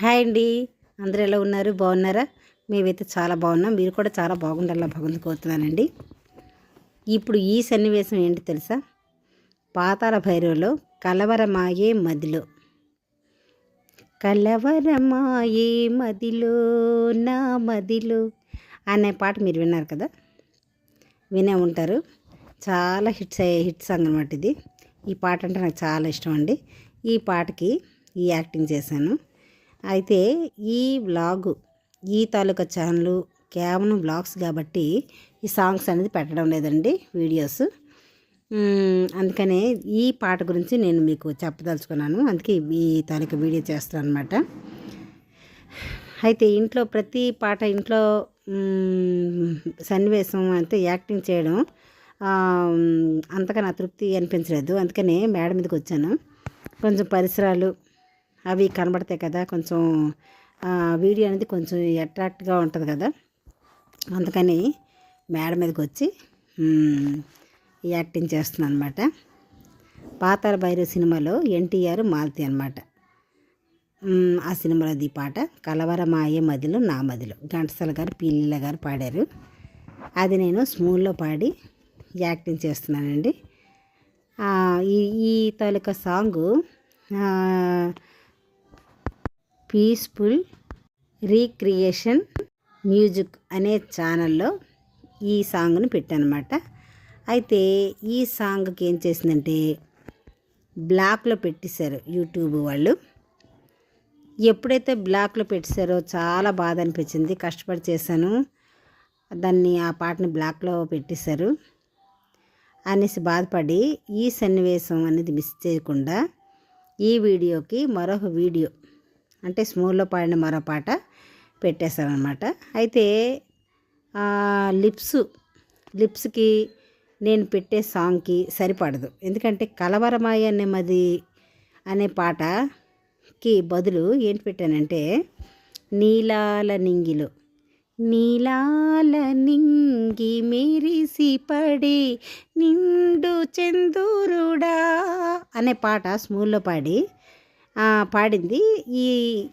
Hi అండి. అందరూ ఎలా ఉన్నారు? బాగున్నారా? మేమైతే చాలా బాగున్నాం. మీరు కూడా చాలా బాగుండాలా భగవంతు కోరుతున్నానండి. ఇప్పుడు ఈ సన్నివేశం ఏంటి తెలుసా? పాతాల భైరవలో కలవరమాయే మదిలో. కలవరమాయే మదిలో నా మదిలో అనే పాట మీరు విన్నారు కదా? వినే ఉంటారు. చాలా హిట్స్ అయ్యే హిట్ సాంగ్ అనమాట ఇది. ఈ పాట అంటే నాకు చాలా ఇష్టం అండి. ఈ పాటకి ఈ యాక్టింగ్ చేశాను. అయితే ఈ వ్లాగు ఈ తాలూకా ఛానల్ కేవలం బ్లాగ్స్ కాబట్టి ఈ సాంగ్స్ అనేది పెట్టడం లేదండి వీడియోస్ అందుకనే ఈ పాట గురించి నేను మీకు చెప్పదలుచుకున్నాను. అందుకే ఈ తాలూకా వీడియో చేస్తాను అనమాట అయితే ఇంట్లో ప్రతి పాట ఇంట్లో సన్నివేశం అంటే యాక్టింగ్ చేయడం అంతగా నా తృప్తి అనిపించలేదు. అందుకనే మేడ మీదకి వచ్చాను. కొంచెం పరిసరాలు అవి కనబడతాయి కదా కొంచెం వీడియో అనేది కొంచెం అట్రాక్ట్గా ఉంటుంది కదా. అందుకని మేడ మీదకి వచ్చి యాక్టింగ్ చేస్తున్నాను అనమాట పాతాల భైరవ సినిమాలో ఎన్టీఆర్ మాలతి అనమాట ఆ సినిమాలో ఈ పాట కలవరమాయే మదిలో నా మదిలో. ఘంటసాల గారు పిల్లల గారు పాడారు. అది నేను స్మూల్లో పాడి యాక్టింగ్ చేస్తున్నానండి. ఈ ఈ తాలూకా సాంగు పీస్ఫుల్ రీక్రియేషన్ మ్యూజిక్ అనే ఛానల్లో ఈ సాంగ్ను పెట్టానమాట. అయితే ఈ సాంగ్కి ఏం చేసిందంటే బ్లాక్లో పెట్టేశారు యూట్యూబ్ వాళ్ళు. ఎప్పుడైతే బ్లాక్లో పెట్టేశారో చాలా బాధ అనిపించింది. కష్టపడి చేశాను. దాన్ని ఆ పాటని బ్లాక్లో పెట్టేశారు అనేసి బాధపడి ఈ సన్నివేశం అనేది మిస్ చేయకుండా ఈ వీడియోకి మరొక వీడియో అంటే స్మూల్లో పాడిన మరో పాట పెట్టేశారనమాట అయితే లిప్స్ లిప్స్కి నేను పెట్టే సాంగ్కి సరిపడదు. ఎందుకంటే కలవరమాయ మది అనే పాటకి బదులు ఏంటి పెట్టానంటే నీలాల నింగిలో నీలాల నింగి మెరిసి పడి నిండు చందూరుడా అనే పాట స్మూల్లో పాడి పాడింది. ఈ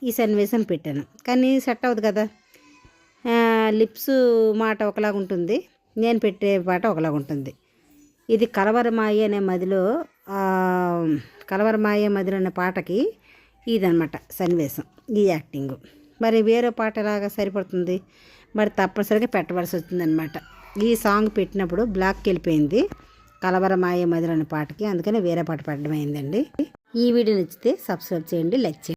ఈ సన్నివేశం పెట్టాను. కానీ సెట్ అవ్వదు కదా. లిప్స్ మాట ఒకలాగా ఉంటుంది. నేను పెట్టే పాట ఒకలాగా ఉంటుంది. ఇది కలవరమాయి అనే మదిలో కలవరమాయ మదిలో అనే పాటకి ఇదనమాట సన్నివేశం ఈ యాక్టింగ్. మరి వేరే పాట ఎలాగా సరిపడుతుంది? మరి తప్పనిసరిగా పెట్టవలసి వచ్చిందనమాట ఈ సాంగ్ పెట్టినప్పుడు బ్లాక్కి వెళ్ళిపోయింది. కలవరమాయ మదిలో అనే పాటకి అందుకని వేరే పాట పాడడం అయిందండి ఈ వీడియో నచ్చితే సబ్స్క్రైబ్ చేయండి లైక్ చేయండి.